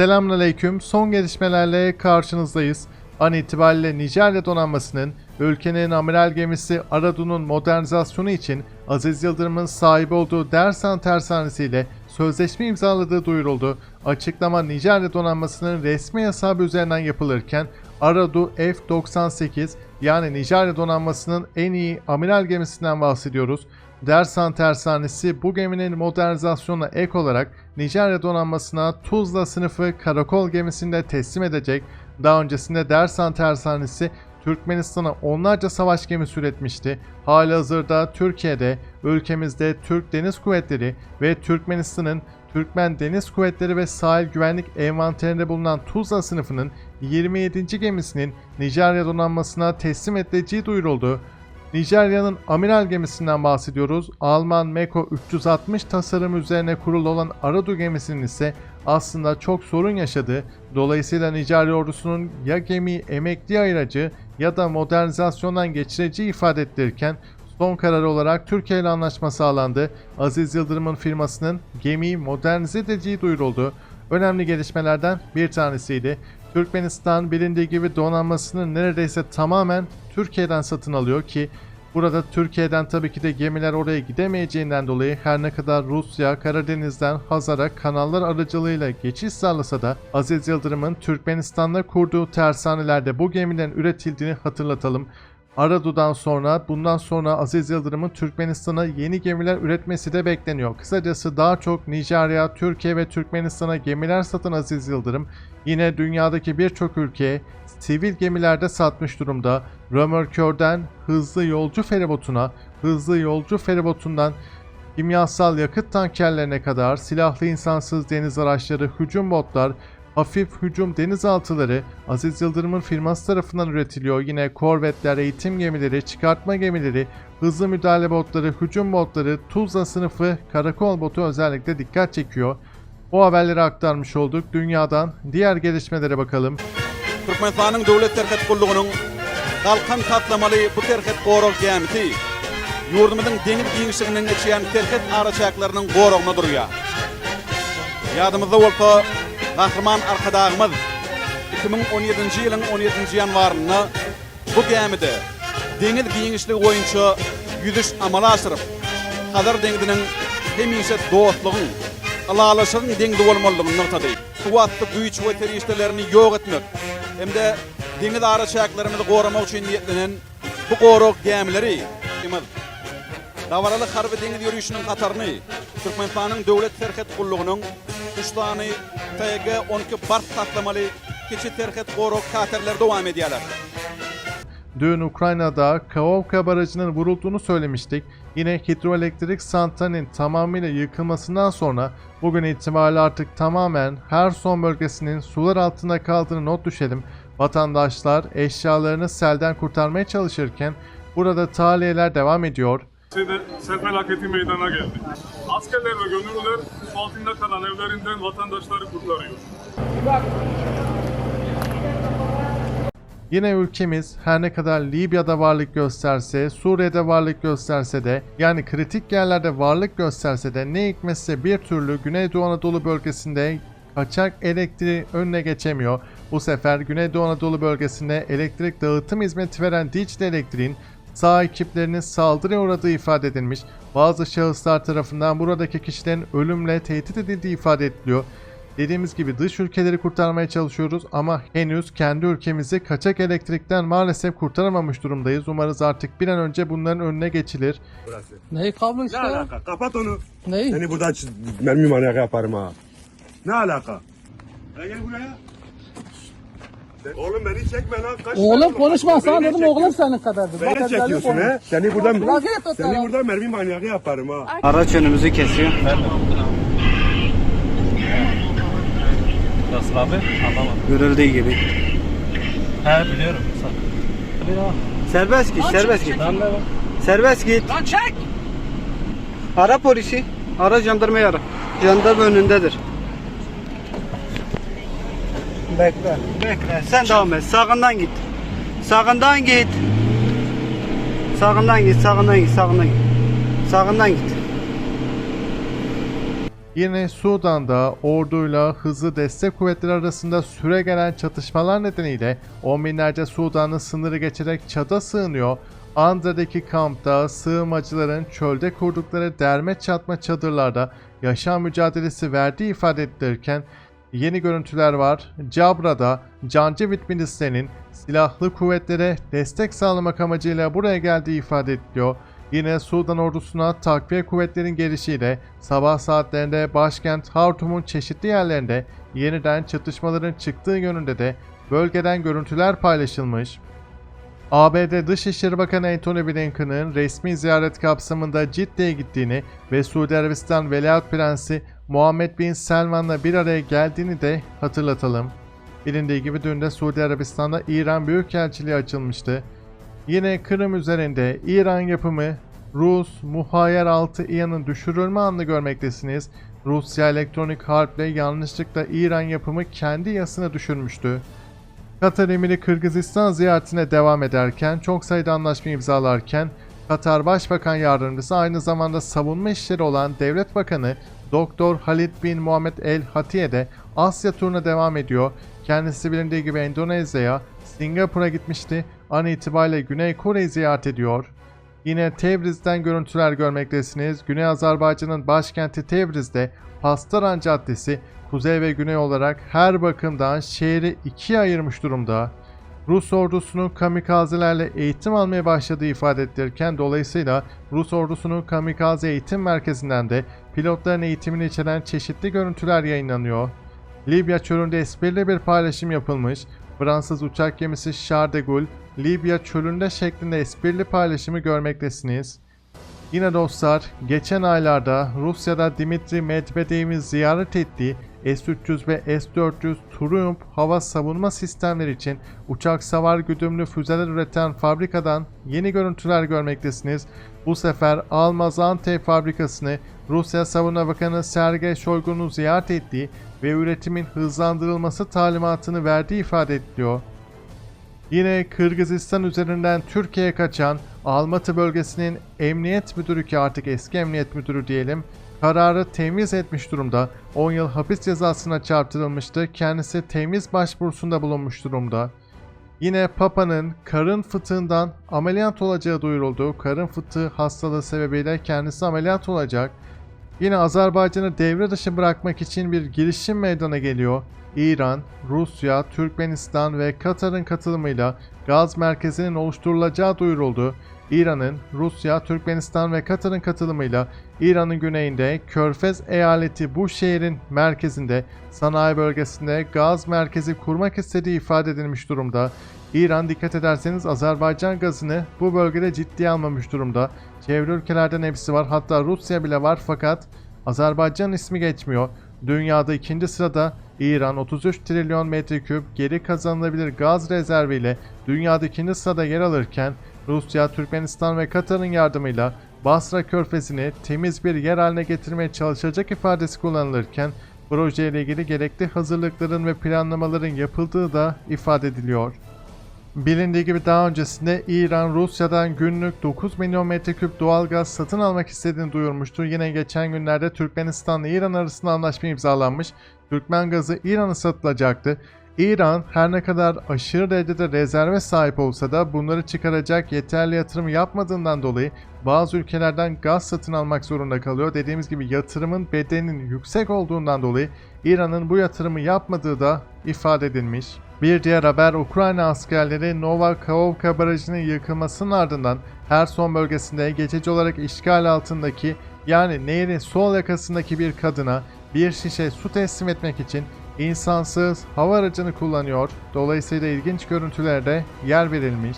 Selamünaleyküm. Son gelişmelerle karşınızdayız. An itibariyle Nijerya donanmasının ülkenin amiral gemisi Aradu'nun modernizasyonu için Aziz Yıldırım'ın sahibi olduğu Dersan Tersanesi ile sözleşme imzaladığı duyuruldu. Açıklama Nijerya donanmasının resmi hesabı üzerinden yapılırken Aradu F-98 yani Nijerya donanmasının en iyi amiral gemisinden bahsediyoruz. Dersan Tersanesi bu geminin modernizasyonuna ek olarak Nijerya donanmasına Tuzla sınıfı karakol gemisinde teslim edecek. Daha öncesinde Dersan Tersanesi Türkmenistan'a onlarca savaş gemisi üretmişti. Halihazırda Türkiye'de, ülkemizde Türk Deniz Kuvvetleri ve Türkmenistan'ın Türkmen Deniz Kuvvetleri ve Sahil Güvenlik envanterinde bulunan Tuzla sınıfının 27. gemisinin Nijerya donanmasına teslim edileceği duyuruldu. Nijerya'nın amiral gemisinden bahsediyoruz. Alman Meko 360 tasarımı üzerine kurulu olan Aradu gemisinin ise aslında çok sorun yaşadığı, dolayısıyla Nijerya ordusunun ya gemiyi emekli ayıracı ya da modernizasyondan geçireceği ifade ettirirken son karar olarak Türkiye ile anlaşma sağlandı. Aziz Yıldırım'ın firmasının gemiyi modernize edeceği duyuruldu. Önemli gelişmelerden bir tanesiydi. Türkmenistan bilindiği gibi donanmasını neredeyse tamamen Türkiye'den satın alıyor ki burada Türkiye'den tabii ki de gemiler oraya gidemeyeceğinden dolayı her ne kadar Rusya, Karadeniz'den Hazar'a kanallar aracılığıyla geçiş sağlasa da Aziz Yıldırım'ın Türkmenistan'da kurduğu tersanelerde bu gemilerin üretildiğini hatırlatalım. Aradu'dan sonra bundan sonra Aziz Yıldırım'ın Türkmenistan'a yeni gemiler üretmesi de bekleniyor. Kısacası daha çok Nijerya, Türkiye ve Türkmenistan'a gemiler satan Aziz Yıldırım yine dünyadaki birçok ülkeye sivil gemilerde satmış durumda. Römorkörden hızlı yolcu feribotuna, hızlı yolcu feribotundan kimyasal yakıt tankerlerine kadar silahlı insansız deniz araçları, hücum botlar, hafif hücum denizaltıları Aziz Yıldırım'ın firması tarafından üretiliyor. Yine korvetler, eğitim gemileri, çıkartma gemileri, hızlı müdahale botları, hücum botları, Tuzla sınıfı karakol botu özellikle dikkat çekiyor. O haberleri aktarmış olduk. Dünyadan diğer gelişmelere bakalım. Türkmenistan'ın devlet terket kulluğunun kalkan katlamalı bu terket qorok gemisi yurdumuzun deniz giyişiginin geçiyen terket araçaklarının qoroguna duruyor. Yadımızda olsa kahraman arkadağımız 2017 yılın 17 yanvarında bu gemide deniz giyişligi boyunca yüzüş amala asırıp Hazar denginin hemişe dostluğun alalaşığın dengde olmalıgını noktadı. Suvatlı güç ve teriştelerini yok etmek hem de deniz araçaklarımızı korumak için niyetlenen bu korok gemileri. Davaralı harbi deniz yürüyüşünün katarını Türkmenistan'ın devlet terket kulluğunun 3 tane TG-12 bark katlamalı keçi terket korok katerler devam ediyorlar. Dün Ukrayna'da Kaovka Barajı'nın vurulduğunu söylemiştik. Yine hidroelektrik santralinin tamamıyla yıkılmasından sonra bugün itibariyle artık tamamen her son bölgesinin sular altında kaldığını not düşelim. Vatandaşlar eşyalarını selden kurtarmaya çalışırken burada tahliyeler devam ediyor. Şeyde sel felaketi meydana geldi. Askerler ve gönüllüler su altında kalan evlerinden vatandaşları kurtarıyor. Yine ülkemiz her ne kadar Libya'da varlık gösterse, Suriye'de varlık gösterse de yani kritik yerlerde varlık gösterse de ne hikmetse bir türlü Güneydoğu Anadolu bölgesinde kaçak elektriği önüne geçemiyor. Bu sefer Güneydoğu Anadolu bölgesinde elektrik dağıtım hizmeti veren Dicle Elektrik'in sağ ekiplerinin saldırıya uğradığı ifade edilmiş. Bazı şahıslar tarafından buradaki kişilerin ölümle tehdit edildiği ifade ediliyor. Dediğimiz gibi dış ülkeleri kurtarmaya çalışıyoruz ama henüz kendi ülkemizi kaçak elektrikten maalesef kurtaramamış durumdayız. Umarız artık bir an önce bunların önüne geçilir. Neyi kablo işte Ne alaka? Kapat onu. Neyi? Seni buradan mermi manyak yaparım ha. Ne alaka? Ya gel buraya. Oğlum beni çekme lan. Kaç Oğlum konuşma sana dedim çekiyorsun. oğlum senin kadardı. Beni çekiyorsun he. Seni buradan seni buradan mermi manyağı yaparım ha. Araç önümüzü kesiyor. Nasıl abi? Anlamadım. Görüldüğü gibi. He biliyorum. Serbest git, serbest git. Serbest git. Lan çek! Ara polisi. Ara jandarmayı ara. Jandarma önündedir. Bekle, bekle. Sen devam et. Sağından git. Sağından git. Sağından git, sağından git, sağından git. Sağından git. Yine Sudan'da orduyla hızlı destek kuvvetleri arasında süre gelen çatışmalar nedeniyle on binlerce Sudanlı sınırı geçerek Çad'a sığınıyor. Andra'daki kampta sığınmacıların çölde kurdukları derme çatma çadırlarda yaşam mücadelesi verdiği ifade edilirken yeni görüntüler var. Cabra'da Cancevit milislerinin silahlı kuvvetlere destek sağlamak amacıyla buraya geldiği ifade ediliyor. Yine Sudan ordusuna takviye kuvvetlerin gelişiyle sabah saatlerinde başkent Hartum'un çeşitli yerlerinde yeniden çatışmaların çıktığı yönünde de bölgeden görüntüler paylaşılmış. ABD Dışişleri Bakanı Antony Blinken'ın resmi ziyaret kapsamında Cidde'ye gittiğini ve Suudi Arabistan Veliaht Prensi Muhammed Bin Selman'la bir araya geldiğini de hatırlatalım. Bilindiği gibi dün de Suudi Arabistan'da İran Büyükelçiliği açılmıştı. Yine Kırım üzerinde İran yapımı Rus Muhayyer 6 İHA'nın düşürülme anını görmektesiniz. Rusya elektronik harple yanlışlıkla İran yapımı kendi yasını düşürmüştü. Katar emiri Kırgızistan ziyaretine devam ederken çok sayıda anlaşma imzalarken Katar Başbakan Yardımcısı aynı zamanda savunma işleri olan Devlet Bakanı Doktor Halid bin Muhammed El Hatiye de Asya turuna devam ediyor. Kendisi bilindiği gibi Endonezya'ya, Singapur'a gitmişti. An itibariyle Güney Kore'yi ziyaret ediyor. Yine Tebriz'den görüntüler görmektesiniz. Güney Azerbaycan'ın başkenti Tebriz'de Pastaran Caddesi kuzey ve güney olarak her bakımdan şehri ikiye ayırmış durumda. Rus ordusunun kamikazelerle eğitim almaya başladığı ifade edilirken dolayısıyla Rus ordusunun kamikaze eğitim merkezinden de pilotların eğitimini içeren çeşitli görüntüler yayınlanıyor. Libya çölünde esprili bir paylaşım yapılmış. Fransız uçak gemisi Charles de Gaulle, Libya çölünde şeklinde esprili paylaşımı görmektesiniz. Yine dostlar, geçen aylarda Rusya'da Dimitri Medvedev'in ziyaret ettiği S-300 ve S-400 Triumph hava savunma sistemleri için uçak savar güdümlü füzeler üreten fabrikadan yeni görüntüler görmektesiniz. Bu sefer Almaz-Antey fabrikasını Rusya Savunma Bakanı Sergey Shoigu'nun ziyaret ettiği ve üretimin hızlandırılması talimatını verdiği ifade ediliyor. Yine Kırgızistan üzerinden Türkiye'ye kaçan Almatı bölgesinin emniyet müdürü ki artık eski emniyet müdürü diyelim kararı temiz etmiş durumda. 10 yıl hapis cezasına çarptırılmıştı. Kendisi temiz başvurusunda bulunmuş durumda. Yine Papa'nın karın fıtığından ameliyat olacağı duyuruldu. Karın fıtığı hastalığı sebebiyle kendisi ameliyat olacak. Yine Azerbaycan'ı devre dışı bırakmak için bir girişim meydana geliyor. İran, Rusya, Türkmenistan ve Katar'ın katılımıyla gaz merkezinin oluşturulacağı duyuruldu. İran'ın, Rusya, Türkmenistan ve Katar'ın katılımıyla İran'ın güneyinde Körfez eyaleti bu şehrin merkezinde sanayi bölgesinde gaz merkezi kurmak istediği ifade edilmiş durumda. İran dikkat ederseniz Azerbaycan gazını bu bölgede ciddiye almamış durumda. Çevre ülkelerden hepsi var hatta Rusya bile var fakat Azerbaycan ismi geçmiyor. Dünyada ikinci sırada İran 33 trilyon metreküp geri kazanılabilir gaz rezerviyle dünyada ikinci sırada yer alırken Rusya, Türkmenistan ve Katar'ın yardımıyla Basra Körfezi'ni temiz bir yer haline getirmeye çalışacak ifadesi kullanılırken projeyle ilgili gerekli hazırlıkların ve planlamaların yapıldığı da ifade ediliyor. Bilindiği gibi daha öncesinde İran Rusya'dan günlük 9 milyon metreküp doğalgaz satın almak istediğini duyurmuştu. Yine geçen günlerde Türkmenistan ile İran arasında anlaşma imzalanmış. Türkmen gazı İran'a satılacaktı. İran her ne kadar aşırı derecede rezerve sahip olsa da bunları çıkaracak yeterli yatırım yapmadığından dolayı bazı ülkelerden gaz satın almak zorunda kalıyor. Dediğimiz gibi yatırımın bedelinin yüksek olduğundan dolayı İran'ın bu yatırımı yapmadığı da ifade edilmiş. Bir diğer haber Ukrayna askerleri Novakhovka barajının yıkılmasının ardından Herson bölgesinde geçici olarak işgal altındaki yani nehrin sol yakasındaki bir kadına bir şişe su teslim etmek için insansız hava aracını kullanıyor. Dolayısıyla ilginç görüntülerde yer verilmiş.